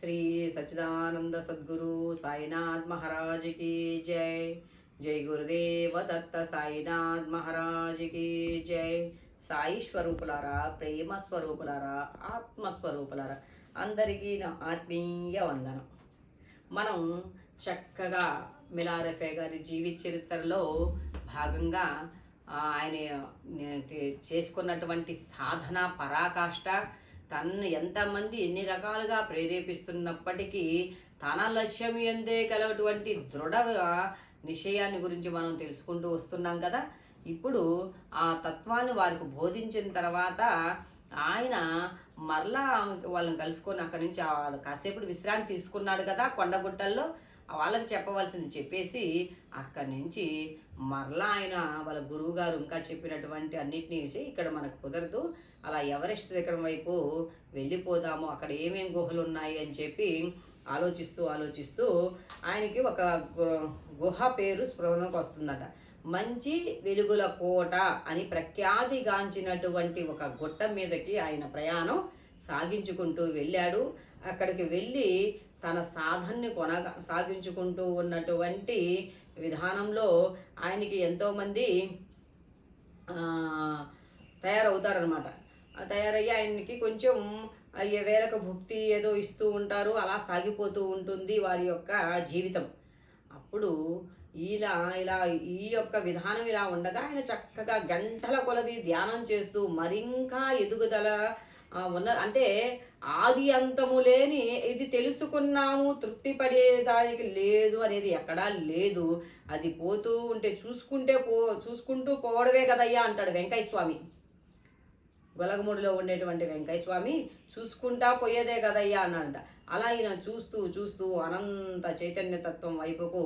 శ్రీ సచిదానంద సద్గురు సాయినాథ్ మహారాజ్ కీ జై. జై గురుదేవ దత్త సాయినాథ్ మహారాజ్ కీ జై. సాయి స్వరూపులారా ప్రేమ స్వరూపులారా ఆత్మ స్వరూపులారా అందరికీ నా ఆత్మీయ వందనం. మనం చక్కగా మిలారెఫే గారి జీవిత చరిత్రలో భాగంగా ఆయన చేసుకున్నటువంటి సాధన పరాకాష్ట తన్ను ఎంతమంది ఎన్ని రకాలుగా ప్రేరేపిస్తున్నప్పటికీ తన లక్ష్యం ఎందే కలటువంటి దృఢ నిశ్చయాన్ని గురించి మనం తెలుసుకుంటూ వస్తున్నాం కదా. ఇప్పుడు ఆ తత్వాన్ని వారికి బోధించిన తర్వాత ఆయన మరలా వాళ్ళని కలుసుకొని అక్కడి నుంచి కాసేపు విశ్రాంతి తీసుకున్నాడు కదా కొండగుట్టల్లో వాళ్ళకి చెప్పవలసింది చెప్పేసి అక్కడి నుంచి మరలా ఆయన వాళ్ళ గురువుగారు ఇంకా చెప్పినటువంటి అన్నిటినీ ఇక్కడ మనకు కుదరదు. అలా ఎవరెస్ట్ శిఖరం వైపు వెళ్ళిపోదాము అక్కడ ఏమేం గుహలు ఉన్నాయి అని చెప్పి ఆలోచిస్తూ ఆలోచిస్తూ ఆయనకి ఒక గుహ పేరు స్పృహలోకి వస్తుందట. మంచి వెలుగుల కోట అని ప్రఖ్యాతిగాంచినటువంటి ఒక గుట్ట మీదకి ఆయన ప్రయాణం సాగించుకుంటూ వెళ్ళాడు. అక్కడికి వెళ్ళి తన సాధనని కొన సాగించుకుంటూ ఉన్నటువంటి విధానంలో ఆయనకి ఎంతోమంది తయారవుతారనమాట తయారయ్యి ఆయనకి కొంచెం వేలకు భుక్తి ఏదో ఇస్తూ ఉంటారు అలా సాగిపోతూ ఉంటుంది వారి యొక్క జీవితం. అప్పుడు ఇలా ఇలా ఈ యొక్క విధానం ఇలా ఉండగా ఆయన చక్కగా గంటల కొలది ధ్యానం చేస్తూ మరింకా ఎదుగుదల ఉన్న అంటే ఆది అంతము లేని ఇది తెలుసుకున్నాము తృప్తి పడేదానికి లేదు అనేది ఎక్కడా లేదు. అది పోతూ ఉంటే చూసుకుంటే పో చూసుకుంటూ పోవడమే కదయ్యా అంటాడు వెంకయ్య స్వామి. గొలగముడిలో ఉండేటువంటి వెంకయ్య స్వామి చూసుకుంటా పోయేదే కదయ్యా అన్నాడంట. అలా ఈయన చూస్తూ చూస్తూ అనంత చైతన్యతత్వం వైపుకు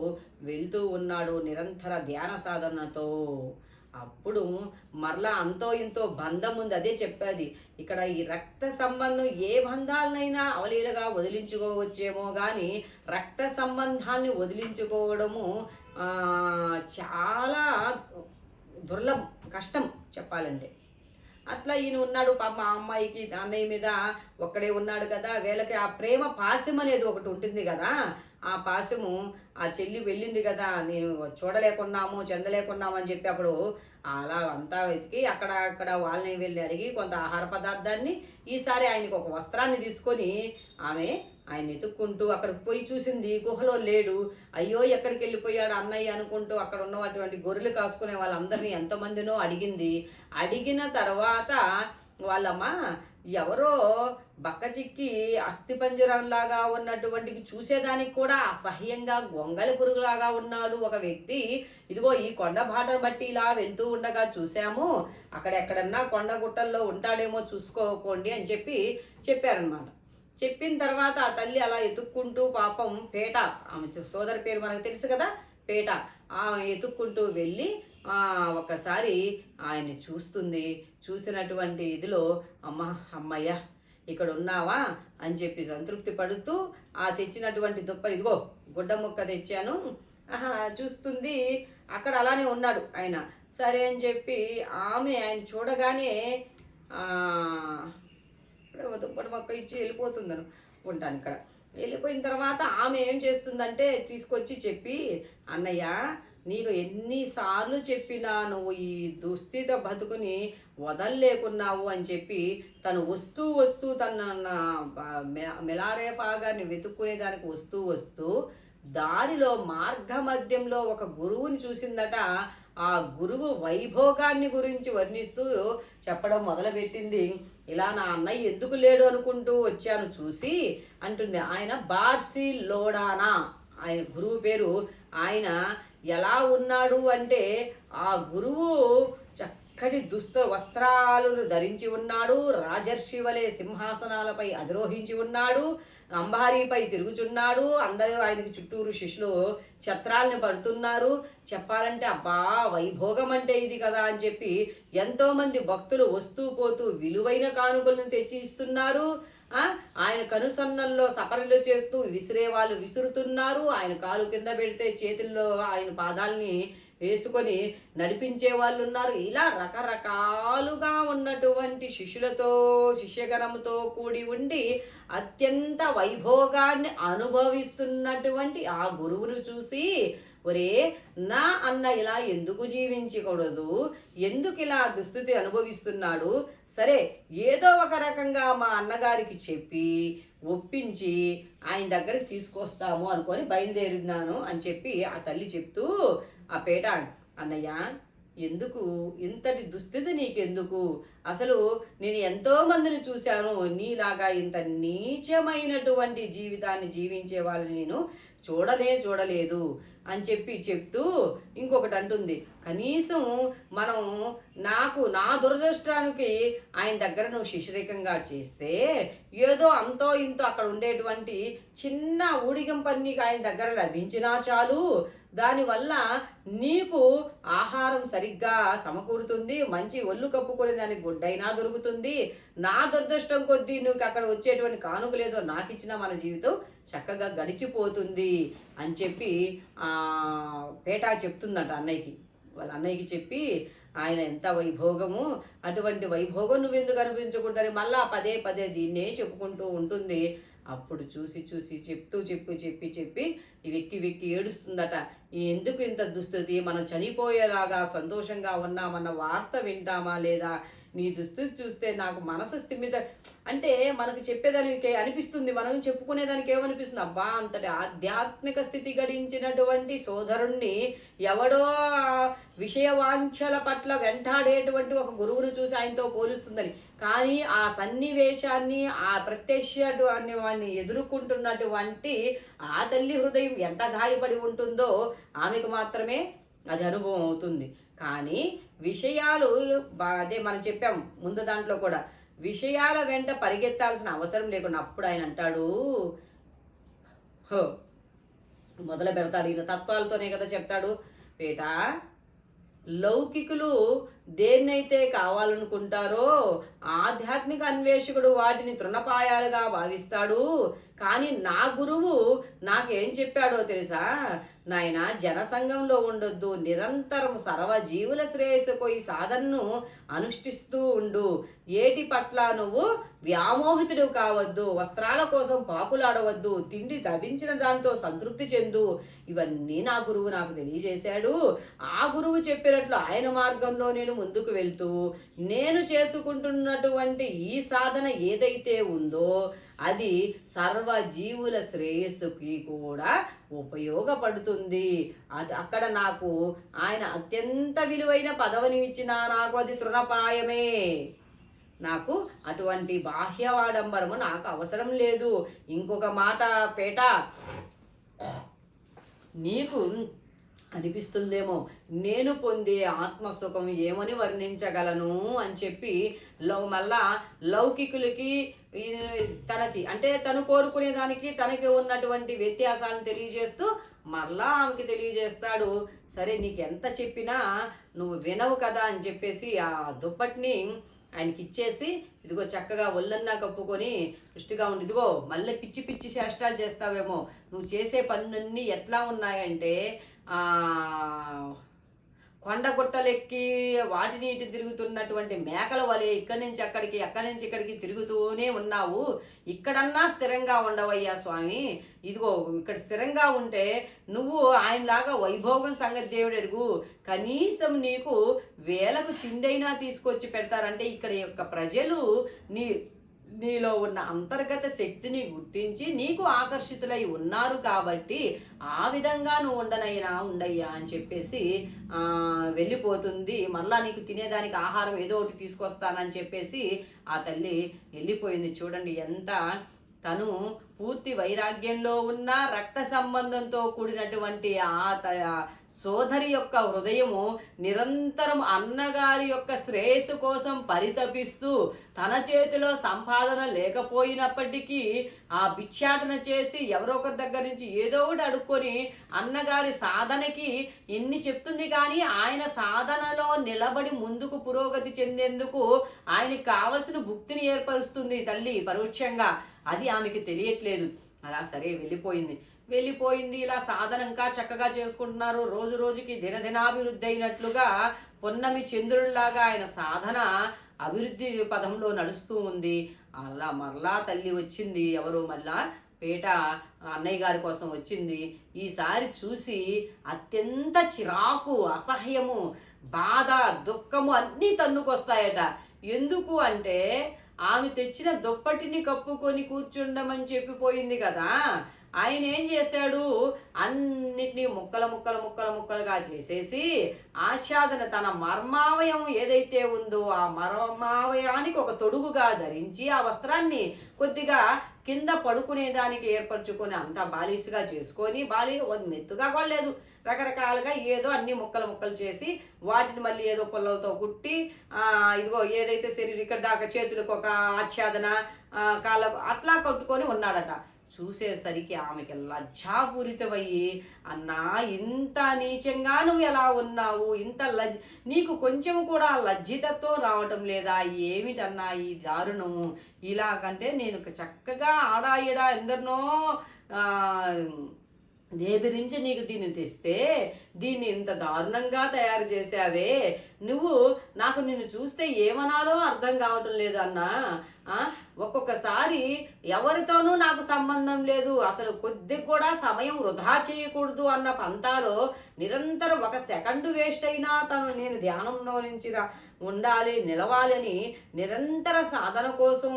వెళ్తూ ఉన్నాడు నిరంతర ధ్యాన సాధనతో. అప్పుడు మరలా అంతో ఇంతో బంధం ఉంది అదే చెప్పేది. ఇక్కడ ఈ రక్త సంబంధం ఏ బంధాలనైనా అవలీలగా వదిలించుకోవచ్చేమో కానీ రక్త సంబంధాన్ని వదిలించుకోవడము చాలా దుర్లభం కష్టం చెప్పాలంటే. అట్లా ఈయన ఉన్నాడు పాప మా అమ్మాయికి అన్నయ్య మీద ఒక్కడే ఉన్నాడు కదా. వీళ్ళకి ఆ ప్రేమ పాశం అనేది ఒకటి ఉంటుంది కదా. ఆ పాశము ఆ చెల్లి వెళ్ళింది కదా. నేను చూడలేకున్నాము చెందలేకున్నాము అని చెప్పి అప్పుడు అలా అంతా వెతికి అక్కడ అక్కడ వాళ్ళని వెళ్ళి అడిగి కొంత ఆహార పదార్థాన్ని ఈసారి ఆయనకు ఒక వస్త్రాన్ని తీసుకొని ఆమె ఆయన ఎత్తుక్కుంటూ అక్కడికి పోయి చూసింది గుహలో లేడు. అయ్యో ఎక్కడికి వెళ్ళిపోయాడు అన్నయ్య అనుకుంటూ అక్కడ ఉన్నటువంటి గొర్రెలు కాసుకునే వాళ్ళందరినీ ఎంతమందినో అడిగింది. అడిగిన తర్వాత వాళ్ళమ్మ ఎవరో బక్కచిక్కి అస్థిపంజరంలాగా ఉన్నటువంటి చూసేదానికి కూడా అసహ్యంగా గొంగలి పురుగులాగా ఉన్నాడు ఒక వ్యక్తి. ఇదిగో ఈ కొండ బాటను బట్టి ఇలా వెళ్తూ ఉండగా చూసాము అక్కడ ఎక్కడన్నా కొండ గుట్టల్లో ఉంటాడేమో చూసుకోకండి అని చెప్పి చెప్పారనమాట చెప్పిన తర్వాత ఆ తల్లి అలా ఎతుక్కుంటూ పాపం పేట ఆమె సోదరి పేరు మనకు తెలుసు కదా పేట. ఆమె ఎతుక్కుంటూ వెళ్ళి ఒకసారి ఆయన్ని చూస్తుంది. చూసినటువంటి ఇదిలో అమ్మ అమ్మయ్య ఇక్కడ ఉన్నావా? అని చెప్పి సంతృప్తి పడుతూ ఆ తెచ్చినటువంటి దుప్పలు ఇదిగో గుడ్డ ముక్క తెచ్చాను. ఆహా చూస్తుంది. అక్కడ అలానే ఉన్నాడు ఆయన. సరే అని చెప్పి ఆమె ఆయన చూడగానే ఇప్పుడే దుప్పటి మొక్క ఇచ్చి వెళ్ళిపోతుందను ఉంటాను ఇక్కడ. వెళ్ళిపోయిన తర్వాత ఆమె ఏం చేస్తుందంటే తీసుకొచ్చి చెప్పి అన్నయ్య నీకు ఎన్నిసార్లు చెప్పినా నువ్వు ఈ దుస్థిత బతుకుని వదల్లేకున్నావు అని చెప్పి తను వస్తూ వస్తూ తన మెలారేఫా గారిని వెతుక్కునే దానికి వస్తూ వస్తూ దారిలో మార్గ మధ్యంలో ఒక గురువుని చూసిందట. ఆ గురువు వైభోగాన్ని గురించి వర్ణిస్తూ చెప్పడం మొదలుపెట్టింది. ఇలా నా అన్నయ్య ఎందుకు లేడు అనుకుంటూ వచ్చాను చూసి అంటుంది. ఆయన బార్సి లోడానా ఆయన గురువు పేరు ఆయన ఎలా ఉన్నాడు అంటే ఆ గురువు చక్కటి దుస్త వస్త్రాలను ధరించి ఉన్నాడు. రాజర్షి వలె సింహాసనాలపై అధిరోహించి ఉన్నాడు. అంబారీపై తిరుగుచున్నాడు. అందరూ ఆయనకు చుట్టూరు శిష్యులు ఛత్రాల్ని పడుతున్నారు. చెప్పాలంటే అబ్బా వైభోగం అంటే ఇది కదా అని చెప్పి ఎంతోమంది భక్తులు వస్తూ పోతూ విలువైన కానుకలను తెచ్చి ఇస్తున్నారు. ఆయన కనుసన్నల్లో సపరలు చేస్తూ విసిరే వాళ్ళు విసురుతున్నారు. ఆయన కాలు కింద పెడితే చేతుల్లో ఆయన పాదాల్ని వేసుకొని నడిపించే వాళ్ళు ఉన్నారు ఇలా రకరకాలుగా ఉన్నటువంటి శిష్యులతో శిష్యగణముతో కూడి ఉండి అత్యంత వైభోగాన్ని అనుభవిస్తున్నటువంటి ఆ గురువును చూసి ఒరే నా అన్న ఇలా ఎందుకు జీవించకూడదు? ఎందుకు ఇలా దుస్థితి అనుభవిస్తున్నాడు? సరే ఏదో ఒక రకంగా మా అన్నగారికి చెప్పి ఒప్పించి ఆయన దగ్గరికి తీసుకొస్తాము అనుకొని బయలుదేరినాను అని చెప్పి ఆ తల్లి చెప్తూ ఆ పేట అన్నయ్య ఎందుకు? ఇంతటి దుస్థితి నీకెందుకు? అసలు నేను ఎంతో మందిని చూశాను. నీలాగా ఇంత నీచమైనటువంటి జీవితాన్ని జీవించే వాళ్ళని నేను చూడలే చూడలేదు. అని చెప్పి చెప్తూ ఇంకొకటి అంటుంది. కనీసం మనం నాకు నా దురదృష్టానికి ఆయన దగ్గర నువ్వు శిశురేకంగా చేస్తే ఏదో అంతో ఇంతో అక్కడ ఉండేటువంటి చిన్న ఊడిగంపన్నీకి ఆయన దగ్గర లభించినా చాలు. దానివల్ల నీకు ఆహారం సరిగ్గా సమకూరుతుంది మంచి ఒళ్ళు కప్పుకొని దానికి గుడ్డైనా దొరుకుతుంది. నా దురదృష్టం కొద్దీ నువ్వు అక్కడ వచ్చేటువంటి కానుకలేదో నాకు ఇచ్చిన మన జీవితం చక్కగా గడిచిపోతుంది. అని చెప్పి పేట పేటా చెప్తుందట అన్నయ్యకి. వాళ్ళ అన్నయ్యకి చెప్పి ఆయన ఎంత వైభోగము అటువంటి వైభోగం నువ్వెందుకు అనిపించకూడదని మళ్ళా పదే పదే దీన్నే చెప్పుకుంటూ ఉంటుంది. అప్పుడు చూసి చూసి చెప్తూ చెప్పు చెప్పి చెప్పి ఈ వెక్కి వెక్కి ఏడుస్తుందట. ఎందుకు ఇంత దుస్థితి? మనం చనిపోయేలాగా సంతోషంగా ఉన్నామన్న వార్త వింటామా లేదా? నీ దుస్తులు చూస్తే నాకు మనసు స్థిమిత అంటే మనకు చెప్పేదానికి అనిపిస్తుంది మనం చెప్పుకునేదానికి ఏమనిపిస్తుంది? అబ్బా అంతటి ఆధ్యాత్మిక స్థితి గడించినటువంటి సోదరుణ్ణి ఎవడో విషయవాంఛల పట్ల వెంటాడేటువంటి ఒక గురువును చూసి ఆయనతో పోలుస్తుందని. కానీ ఆ సన్నివేశాన్ని ఆ ప్రత్యక్ష వాడిని ఎదుర్కొంటున్నటువంటి ఆ తల్లి హృదయం ఎంత గాయపడి ఉంటుందో ఆమెకు మాత్రమే అది అనుభవం అవుతుంది. కానీ విషయాలు బా- అదే మనం చెప్పాం ముందు దాంట్లో కూడా. విషయాల వెంట పరిగెత్తాల్సిన అవసరం లేకుండా అప్పుడు ఆయన అంటాడు హో మొదలు పెడతాడు ఈయన తత్వాలతోనే కదా చెప్తాడు. పేట లౌకికులు దేన్నైతే కావాలనుకుంటారో ఆధ్యాత్మిక అన్వేషకుడు వాటిని తృణపాయాలుగా భావిస్తాడు. కానీ నా గురువు నాకేం చెప్పాడో తెలుసా? నాయన జనసంఘంలో ఉండొద్దు. నిరంతరం సర్వజీవుల శ్రేయస్సుకు ఈ సాధనను అనుష్ఠిస్తూ ఉండు. ఏటి పట్ల నువ్వు వ్యామోహితుడు కావద్దు. వస్త్రాల కోసం పాకులాడవద్దు. తిండి తభించిన దాంతో సంతృప్తి చెందు. ఇవన్నీ నా గురువు నాకు తెలియజేశాడు. ఆ గురువు చెప్పినట్లు ఆయన మార్గంలో నేను ముందుకు వెళ్తూ నేను చేసుకుంటున్నటువంటి ఈ సాధన ఏదైతే ఉందో అది సర్వజీవుల శ్రేయస్సుకి కూడా ఉపయోగపడుతుంది. అది అక్కడ నాకు ఆయన అత్యంత విలువైన పదవిని ఇచ్చిన నాకు అది తృణప్రాయమే నాకు అటువంటి బాహ్య ఆడంబరము నాకు అవసరం లేదు. ఇంకొక మాట పేట. నీకు అనిపిస్తుందేమో. నేను పొందే ఆత్మసుఖం ఏమని వర్ణించగలను అని చెప్పి లవ్ మళ్ళా లౌకికులకి తనకి అంటే తను కోరుకునే దానికి తనకి ఉన్నటువంటి వ్యత్యాసాలను తెలియజేస్తూ మరలా ఆమెకి తెలియజేస్తాడు. సరే నీకు ఎంత చెప్పినా నువ్వు వినవు కదా అని చెప్పేసి ఆ దుప్పటిని ఆయనకి ఇచ్చేసి ఇదిగో చక్కగా ఒళ్ళన్నా కప్పుకొని దృష్టిగా ఉండి. ఇదిగో మళ్ళీ పిచ్చి పిచ్చి చేష్టాలు చేస్తావేమో. నువ్వు చేసే పనులన్నీ ఎట్లా ఉన్నాయంటే ఆ కొండ గుట్టలెక్కి వాటిని ఇటు తిరుగుతున్నటువంటి మేకల వలె ఇక్కడి నుంచి అక్కడికి అక్కడి నుంచి ఇక్కడికి తిరుగుతూనే ఉన్నావు. ఇక్కడన్నా స్థిరంగా ఉండవయ్యా స్వామి. ఇదిగో ఇక్కడ స్థిరంగా ఉంటే నువ్వు ఆయనలాగా వైభోగం సంగతి దేవుడు ఎరుగు. కనీసం నీకు వేలకు తిండైనా తీసుకొచ్చి పెడతారంటే ఇక్కడ యొక్క ప్రజలు నీ నీలో ఉన్న అంతర్గత శక్తిని గుర్తించి నీకు ఆకర్షితులై ఉన్నారు కాబట్టి ఆ విధంగా నువ్వు ఉండనైనా ఉండయ్యా అని చెప్పేసి వెళ్ళిపోతుంది. మళ్ళా నీకు తినేదానికి ఆహారం ఏదో ఒకటి తీసుకొస్తానని చెప్పేసి ఆ తల్లి వెళ్ళిపోయింది. చూడండి ఎంత తను పూర్తి వైరాగ్యంలో ఉన్న రక్త సంబంధంతో కూడినటువంటి ఆ త- సోదరి యొక్క హృదయము నిరంతరం అన్నగారి యొక్క శ్రేయస్సు కోసం పరితపిస్తూ తన చేతిలో సంపాదన లేకపోయినప్పటికీ ఆ భిక్షాటన చేసి ఎవరో ఒకరి దగ్గర నుంచి ఏదో ఒకటి అడుక్కొని అన్నగారి సాధనకి ఎన్ని చెప్తుంది కానీ ఆయన సాధనలో నిలబడి ముందుకు పురోగతి చెందేందుకు ఆయనకి కావలసిన భుక్తిని ఏర్పరుస్తుంది తల్లి పరోక్షంగా. అది ఆమెకి తెలియట్లేదు. అలా సరే వెళ్ళిపోయింది. వెళ్ళిపోయింది ఇలా సాధన ఇంకా చక్కగా చేసుకుంటున్నారు. రోజు రోజుకి దినదినాభివృద్ధి అయినట్లుగా పొన్నమి చంద్రుడిలాగా ఆయన సాధన అభివృద్ధి పదంలో నడుస్తూ ఉంది. అలా మరలా తల్లి వచ్చింది. ఎవరు మళ్ళా పేట అన్నయ్య గారి కోసం వచ్చింది. ఈసారి చూసి అత్యంత చిరాకు అసహ్యము బాధ దుఃఖము అన్నీ తన్నుకొస్తాయట. ఎందుకు అంటే ఆమె తెచ్చిన దుప్పటిని కప్పుకొని కూర్చుండమని చెప్పిపోయింది కదా. ఆయన ఏం చేశాడు? అన్నిటినీ ముక్కల ముక్కల ముక్కల ముక్కలుగా చేసేసి ఆశాదన తన మర్మావయం ఏదైతే ఉందో ఆ మర్మావయానికి ఒక తొడుగుగా ధరించి ఆ వస్త్రాన్ని కొద్దిగా కింద పడుకునేదానికి ఏర్పరచుకొని అంతా బాలీసుగా చేసుకొని బాలీ మెత్తుగా కూడా లేదు రకరకాలుగా ఏదో అన్ని ముక్కలు ముక్కలు చేసి వాటిని మళ్ళీ ఏదో పొల్లలతో కుట్టి ఇదిగో ఏదైతే శరీరం ఇక్కడ దాకా చేతులకు ఒక ఆచ్ఛాదన కాళ్ళకు అట్లా కట్టుకొని ఉన్నాడట. చూసేసరికి ఆమెకి లజ్జాపూరితమయ్యి అన్నా ఇంత నీచంగా నువ్వు ఎలా ఉన్నావు? ఇంత లజ్ నీకు కొంచెం కూడా లజ్జితత్వం రావటం లేదా? ఏమిటన్నా ఈ దారుణము ఇలాగంటే నేను చక్కగా ఆడాయిడా ఎందరినో దేబిరించి నీకు దీన్ని తెస్తే దీన్ని ఇంత దారుణంగా తయారు చేశావే. నువ్వు నాకు నిన్ను చూస్తే ఏమనాలో అర్థం కావటం లేదు అన్నా. ఒక్కొక్కసారి ఎవరితోనూ నాకు సంబంధం లేదు. అసలు కొద్ది కూడా సమయం వృధా చేయకూడదు అన్న పంతాలో నిరంతరం ఒక సెకండ్ వేస్ట్ అయినా తను నేను ధ్యానంలో నుంచి ఉండాలి నిలవాలని నిరంతర సాధన కోసం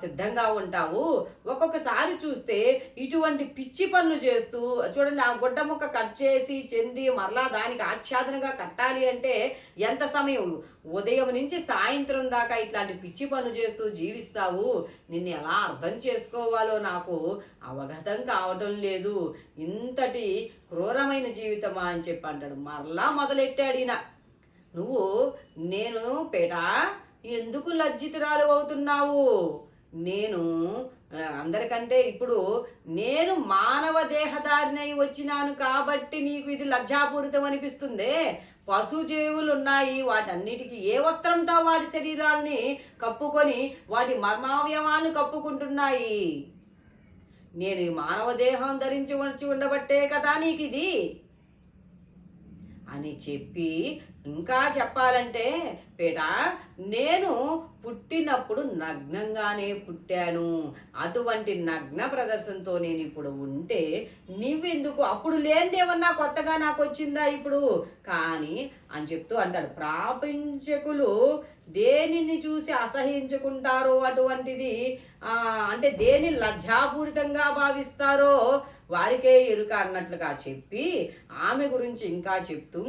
సిద్ధంగా ఉంటావు. ఒక్కొక్కసారి చూస్తే ఇటువంటి పిచ్చి పనులు చేస్తూ చూడండి ఆ గుడ్డ ముక్క కట్ చేసి చెంది మరలా దానికి ఆచ్ఛాదనగా కట్టాలి అంటే ఎంత సమయం? ఉదయం నుంచి సాయంత్రం దాకా ఇట్లాంటి పిచ్చి పనులు చేస్తూ జీవిస్తావు. నిన్ను ఎలా అర్థం చేసుకోవాలో నాకు అవగతం కావటం లేదు. ఇంతటి క్రూరమైన జీవితమా అని చెప్పి అంటాడు. మరలా మొదలెట్టాడు ఈయన. నువ్వు నేను పేట ఎందుకు లజ్జితురాలు అవుతున్నావు? నేను అందరికంటే ఇప్పుడు నేను మానవ దేహదారినై వచ్చినాను కాబట్టి నీకు ఇది లజ్జాపూరితం అనిపిస్తుంది? పశుజీవులు ఉన్నాయి వాటన్నిటికీ ఏ వస్త్రంతో వాటి శరీరాల్ని కప్పుకొని వాటి మర్మావయవాన్ని కప్పుకుంటున్నాయి? నేను ఈ మానవ దేహం ధరించి వచ్చి ఉండబట్టే కదా నీకు ఇది అని చెప్పి ఇంకా చెప్పాలంటే పేట నేను పుట్టినప్పుడు నగ్నంగానే పుట్టాను. అటువంటి నగ్న ప్రదర్శనతో నేను ఇప్పుడు ఉంటే నువ్వెందుకు? అప్పుడు లేనిదేమన్నా కొత్తగా నాకు వచ్చిందా ఇప్పుడు? కానీ అని చెప్తూ అంటాడు. ప్రాపంచకులు దేనిని చూసి అసహించుకుంటారో అటువంటిది అంటే దేని లజ్జాపూరితంగా భావిస్తారో వారికే ఎరుక అన్నట్లుగా చెప్పి ఆమె గురించి ఇంకా చెప్తూ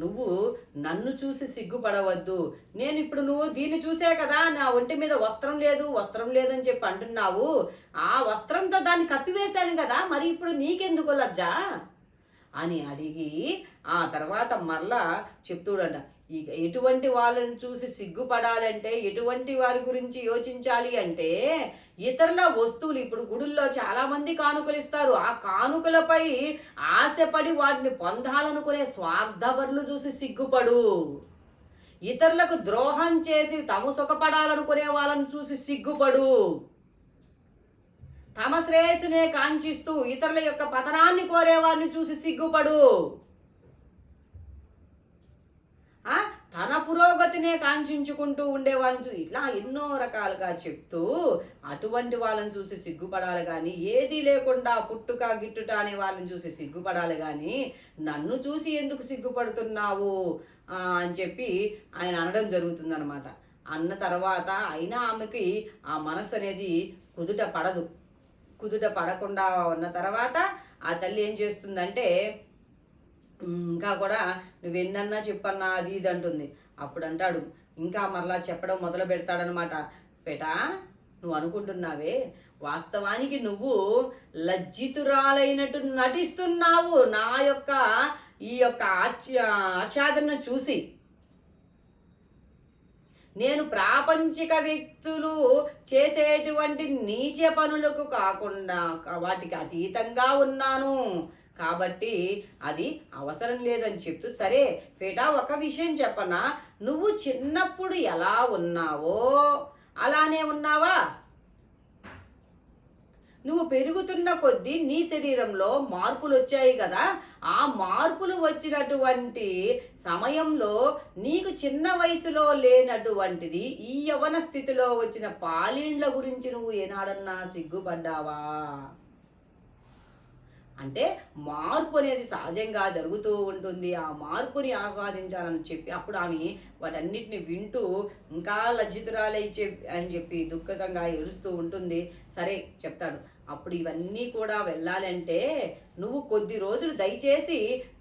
నువ్వు నన్ను చూసి సిగ్గుపడవద్దు. నేను ఇప్పుడు నువ్వు దీన్ని చూసే కదా నా ఒంటి మీద వస్త్రం లేదు వస్త్రం లేదని చెప్పి అంటున్నావు. ఆ వస్త్రంతో దాన్ని కప్పివేశాను కదా మరి ఇప్పుడు నీకెందుకు లజ్జా? అని అడిగి ఆ తర్వాత మరలా చెప్తూడంట. ఇక ఎటువంటి వాళ్ళని చూసి సిగ్గుపడాలంటే ఎటువంటి వారి గురించి యోచించాలి అంటే ఇతరుల వస్తువులు ఇప్పుడు గుడుల్లో చాలామంది కానుకలు ఇస్తారు ఆ కానుకలపై ఆశపడి వాటిని పొందాలనుకునే స్వార్థపరులు చూసి సిగ్గుపడు. ఇతరులకు ద్రోహం చేసి తమ సుఖపడాలనుకునే వాళ్ళని చూసి సిగ్గుపడు. తమ శ్రేయస్సునే కాంక్షిస్తూ ఇతరుల యొక్క పతనాన్ని కోరేవారిని చూసి సిగ్గుపడు ఆ తన పురోగతినే కాంక్షించుకుంటూ ఉండే వాళ్ళని చూసి ఇట్లా ఎన్నో రకాలుగా చెప్తూ అటువంటి వాళ్ళని చూసి సిగ్గుపడాలి కానీ ఏది లేకుండా పుట్టుక గిట్టుట అనే వాళ్ళని చూసి సిగ్గుపడాలి కానీ నన్ను చూసి ఎందుకు సిగ్గుపడుతున్నావు? అని చెప్పి ఆయన అనడం జరుగుతుందన్నమాట. అన్న తర్వాత అయినా ఆమెకి ఆ మనసు అనేది కుదుట పడదు. కుదుట పడకుండా ఉన్న తర్వాత ఆ తల్లి ఏం చేస్తుందంటే ఇంకా కూడా నువ్వు ఎన్నన్నా చెప్పన్నా అది ఇది అంటుంది. అప్పుడు అంటాడు ఇంకా మరలా చెప్పడం మొదలు పెడతాడనమాట పెటా నువ్వు అనుకుంటున్నావే? వాస్తవానికి నువ్వు లజ్జితురాలైనట్టు నటిస్తున్నావు నా యొక్క ఈ యొక్క ఆచ- ఆచ్ఛాదన చూసి. నేను ప్రాపంచిక వ్యక్తులు చేసేటువంటి నీచ పనులకు కాకుండా వాటికి అతీతంగా ఉన్నాను. కాబట్టి అది అవసరం లేదని చెప్తూ సరే ఫేటా ఒక విషయం చెప్పనా? నువ్వు చిన్నప్పుడు ఎలా ఉన్నావో అలానే ఉన్నావా? నువ్వు పెరుగుతున్న కొద్దీ నీ శరీరంలో మార్పులు వచ్చాయి కదా. ఆ మార్పులు వచ్చినటువంటి సమయంలో నీకు చిన్న వయసులో లేనటువంటిది ఈ యవన స్థితిలో వచ్చిన పాలీండ్ల గురించి నువ్వు ఏనాడన్నా సిగ్గుపడ్డావా? అంటే మార్పు అనేది సహజంగా జరుగుతూ ఉంటుంది. ఆ మార్పుని ఆస్వాదించాలని చెప్పి అప్పుడు ఆమె వాటన్నిటిని వింటూ ఇంకా లజ్జితురాలై చెప్ అని చెప్పి దుఃఖకంగా ఏడుస్తూ ఉంటుంది. సరే చెప్తాడు. అప్పుడు ఇవన్నీ కూడా వెళ్ళాలంటే నువ్వు కొద్ది రోజులు దయచేసి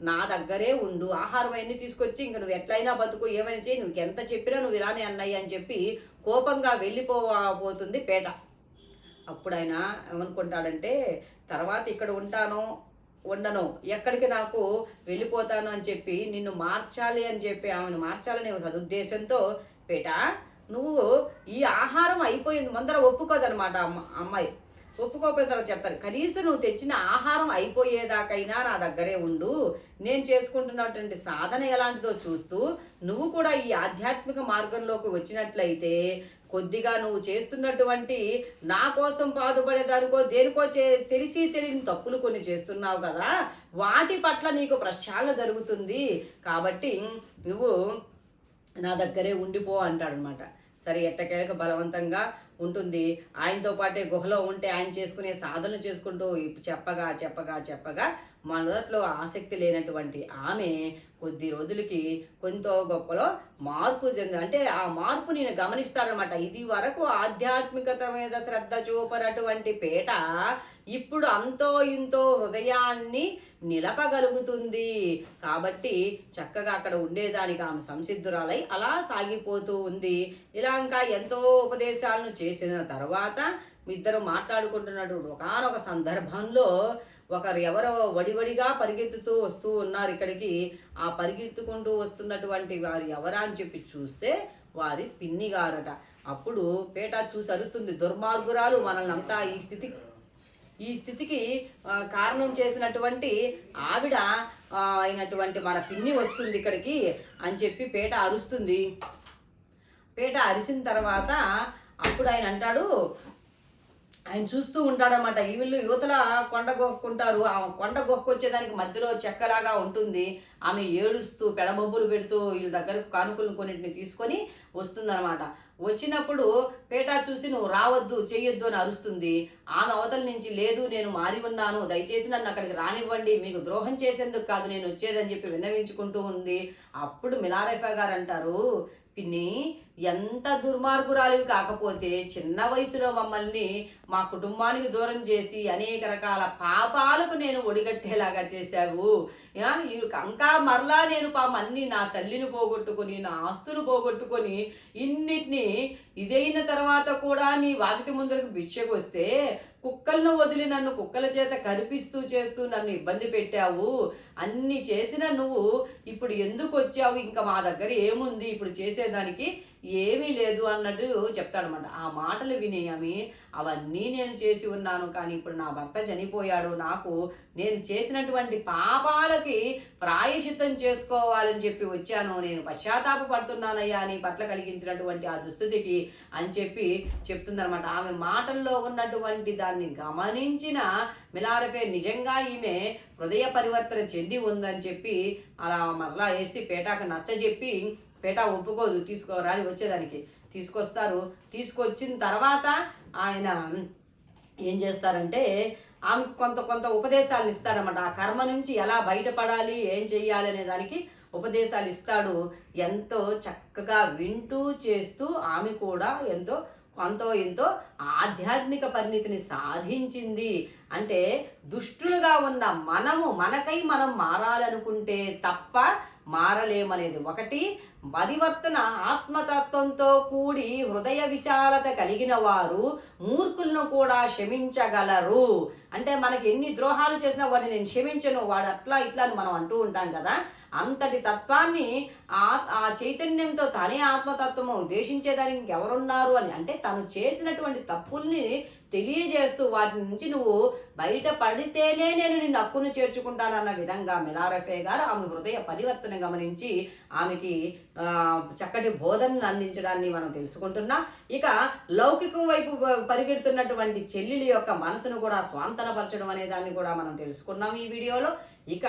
నా దగ్గరే ఉండు. ఆహారం అన్ని తీసుకొచ్చి ఇంక నువ్వు ఎట్లయినా బతుకు. ఏమైనా చేయి నువ్వు ఎంత చెప్పినా నువ్వు ఇలానే అన్నయ్య అని చెప్పి కోపంగా వెళ్ళిపోబోతుంది పేట. అప్పుడు ఆయన ఏమనుకుంటాడంటే తర్వాత ఇక్కడ ఉంటాను ఉండను ఎక్కడికి నాకు వెళ్ళిపోతాను అని చెప్పి నిన్ను మార్చాలి అని చెప్పి ఆమెను మార్చాలనే సదుద్దేశంతో పేట నువ్వు ఈ ఆహారం అయిపోయింది. ముందర ఒప్పుకోదనమాట అమ్మ అమ్మాయి. ఒప్పుకోకపోయిన తర్వాత చెప్తారు కనీసం నువ్వు తెచ్చిన ఆహారం అయిపోయేదాకైనా నా దగ్గరే ఉండు. నేను చేసుకుంటున్నటువంటి సాధన ఎలాంటిదో చూస్తూ నువ్వు కూడా ఈ ఆధ్యాత్మిక మార్గంలోకి వచ్చినట్లయితే కొద్దిగా నువ్వు చేస్తున్నటువంటి నా కోసం పాటుపడేదానికో దేనికో చే తెలిసి తెలియని తప్పులు కొన్ని చేస్తున్నావు కదా వాటి పట్ల నీకు ప్రక్షాళన జరుగుతుంది. కాబట్టి నువ్వు నా దగ్గరే ఉండిపో అంటాడనమాట. సరే ఎట్టకేలకు బలవంతంగా ఉంటుంది. ఆయనతో పాటే గుహలో ఉంటే ఆయన చేసుకునే సాధనలు చేసుకుంటూ చెప్పగా చెప్పగా చెప్పగా మొదట్లో ఆసక్తి లేనటువంటి ఆమె కొద్ది రోజులకి కొంత గొప్పలో మార్పు చెంది అంటే ఆ మార్పు నేను గమనిస్తానమాట ఇది వరకు ఆధ్యాత్మికత మీద శ్రద్ధ చూపనటువంటి పేట ఇప్పుడు అంతో ఇంతో హృదయాన్ని నిలపగలుగుతుంది. కాబట్టి చక్కగా అక్కడ ఉండేదానికి ఆమె సంసిద్ధురాలై అలా సాగిపోతూ ఉంది. ఇలా ఇంకా ఎంతో ఉపదేశాలను చేసిన తర్వాత ఇద్దరు మాట్లాడుకుంటున్నటువంటి ఒకనొక సందర్భంలో ఒకరు ఎవరో వడివడిగా పరిగెత్తుతూ వస్తూ ఉన్నారు ఇక్కడికి. ఆ పరిగెత్తుకుంటూ వస్తున్నటువంటి వారు ఎవరా అని చెప్పి చూస్తే వారి పిన్ని గారట. అప్పుడు పేట చూసి అరుస్తుంది దుర్మార్గురాలు మనల్ని అంతా ఈ స్థితి ఈ స్థితికి కారణం చేసినటువంటి ఆవిడ అయినటువంటి మన పిన్ని వస్తుంది ఇక్కడికి అని చెప్పి పేట అరుస్తుంది. పేట అరిసిన తర్వాత అప్పుడు ఆయన అంటాడు ఆయన చూస్తూ ఉంటాడనమాట ఈ వీళ్ళు యువతల కొండ గొక్కుంటారు. ఆ కొండ గొక్కొచ్చేదానికి మధ్యలో చెక్కలాగా ఉంటుంది. ఆమె ఏడుస్తూ పెడబొబ్బులు పెడుతూ వీళ్ళ దగ్గరకు కానుకలు కొన్నింటిని తీసుకొని వస్తుందన్నమాట. వచ్చినప్పుడు పేట చూసి నువ్వు రావద్దు చెయ్యొద్దు అని అరుస్తుంది. ఆమె అవతల నుంచి లేదు నేను మారి ఉన్నాను. దయచేసి నన్ను అక్కడికి రానివ్వండి. మీకు ద్రోహం చేసేందుకు కాదు నేను వచ్చేదని చెప్పి విన్నవించుకుంటూ ఉంది. అప్పుడు మిలారెఫా గారు అంటారు పిన్ని ఎంత దుర్మార్గురాలివి కాకపోతే చిన్న వయసులో మమ్మల్ని మా కుటుంబానికి దూరం చేసి అనేక రకాల పాపాలకు నేను ఒడిగట్టేలాగా చేశావు. ఇంకా మరలా నేను పాపం అన్ని నా తల్లిని పోగొట్టుకొని నా ఆస్తులు పోగొట్టుకొని ఇన్నిటిని ఇదైన తర్వాత కూడా నీ వాకిటి ముందరకు భిక్షకు వస్తే కుక్కలను వదిలి నన్ను కుక్కల చేత కరిపిస్తూ చేస్తూ నన్ను ఇబ్బంది పెట్టావు. అన్ని చేసిన నువ్వు ఇప్పుడు ఎందుకు వచ్చావు? ఇంకా మా దగ్గర ఏముంది? ఇప్పుడు చేసేదానికి ఏమీ లేదు అన్నట్టు చెప్తాడనమాట ఆ మాటలు విని ఆమె అవన్నీ నేను చేసి ఉన్నాను కానీ ఇప్పుడు నా భర్త చనిపోయాడు. నాకు నేను చేసినటువంటి పాపాలకి ప్రాయశిత్తం చేసుకోవాలని చెప్పి వచ్చాను. నేను పశ్చాత్తాప పడుతున్నానయ్యా. నీ పట్ల కలిగించినటువంటి ఆ దుస్థితికి అని చెప్పి చెప్తుందనమాట ఆమె మాటల్లో ఉన్నటువంటి దాన్ని గమనించిన మిలారఫే నిజంగా ఈమె హృదయ పరివర్తన చెంది ఉందని చెప్పి అలా మరలా వేసి పేటాకు నచ్చజెప్పి పేట ఒప్పుకోదు తీసుకోరా అని వచ్చేదానికి. తీసుకొస్తారు. తీసుకొచ్చిన తర్వాత ఆయన ఏం చేస్తారంటే ఆమె కొంత కొంత ఉపదేశాలు ఇస్తాడనమాట. ఆ కర్మ నుంచి ఎలా బయటపడాలి ఏం చెయ్యాలి అనే దానికి ఉపదేశాలు ఇస్తాడు. ఎంతో చక్కగా వింటూ చేస్తూ ఆమె కూడా ఎంతో కొంత ఎంతో ఆధ్యాత్మిక పరిణితిని సాధించింది. అంటే దుష్టులుగా ఉన్న మనము మనకై మనం మారాలనుకుంటే తప్ప మారలేమనేది. ఒకటి పరివర్తన ఆత్మతత్వంతో కూడి హృదయ విశాలత కలిగిన వారు మూర్ఖులను కూడా క్షమించగలరు. అంటే మనకి ఎన్ని ద్రోహాలు చేసినా వాడిని నేను క్షమించను వాడు అట్లా ఇట్లా అని మనం అంటూ ఉంటాం కదా. అంతటి తత్వాన్ని ఆ ఆ చైతన్యంతో తనే ఆత్మతత్వము ఉద్దేశించేదానికి ఎవరున్నారు అని అంటే తను చేసినటువంటి తప్పుల్ని తెలియజేస్తూ వాటి నుంచి నువ్వు బయట పడితేనే నేను నిన్ను హక్కును చేర్చుకుంటానన్న విధంగా మిలారఫే గారు ఆమె హృదయ పరివర్తన గమనించి ఆమెకి చక్కటి బోధనను అందించడాన్ని మనం తెలుసుకుంటున్నాం. ఇక లౌకికం వైపు పరిగెడుతున్నటువంటి చెల్లెలి యొక్క మనసును కూడా స్వాంతనపరచడం అనే దాన్ని కూడా మనం తెలుసుకున్నాం ఈ వీడియోలో. ఇక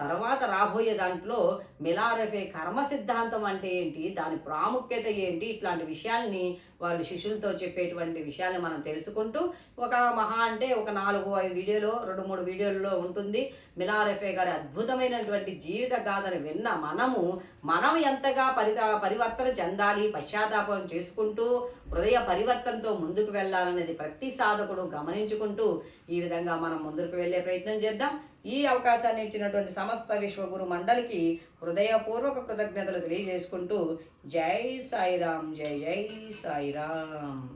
తర్వాత రాబోయే దాంట్లో మిలారఫే కర్మ సిద్ధాంతం అంటే ఏంటి దాని ప్రాముఖ్యత ఏంటి ఇట్లాంటి విషయాల్ని వాళ్ళు శిష్యులతో చెప్పేటువంటి విషయాల్ని మనం తెలుసుకుంటూ ఒక మహా అంటే ఒక నాలుగు ఐదు వీడియోలో రెండు మూడు వీడియోల్లో ఉంటుంది. మిలారఫే గారి అద్భుతమైనటువంటి జీవిత గాథను విన్న మనము మనం ఎంతగా పరి పరివర్తన చెందాలి పశ్చాత్తాపం చేసుకుంటూ హృదయ పరివర్తనతో ముందుకు వెళ్ళాలనేది ప్రతి సాధకుడు గమనించుకుంటూ ఈ విధంగా మనం ముందుకు వెళ్ళే ప్రయత్నం చేద్దాం. ఈ అవకాశాన్ని ఇచ్చినటువంటి సమస్త విశ్వగురు మండలికి హృదయపూర్వక కృతజ్ఞతలు తెలియజేసుకుంటూ జై సాయిరాం జై జై సాయిరాం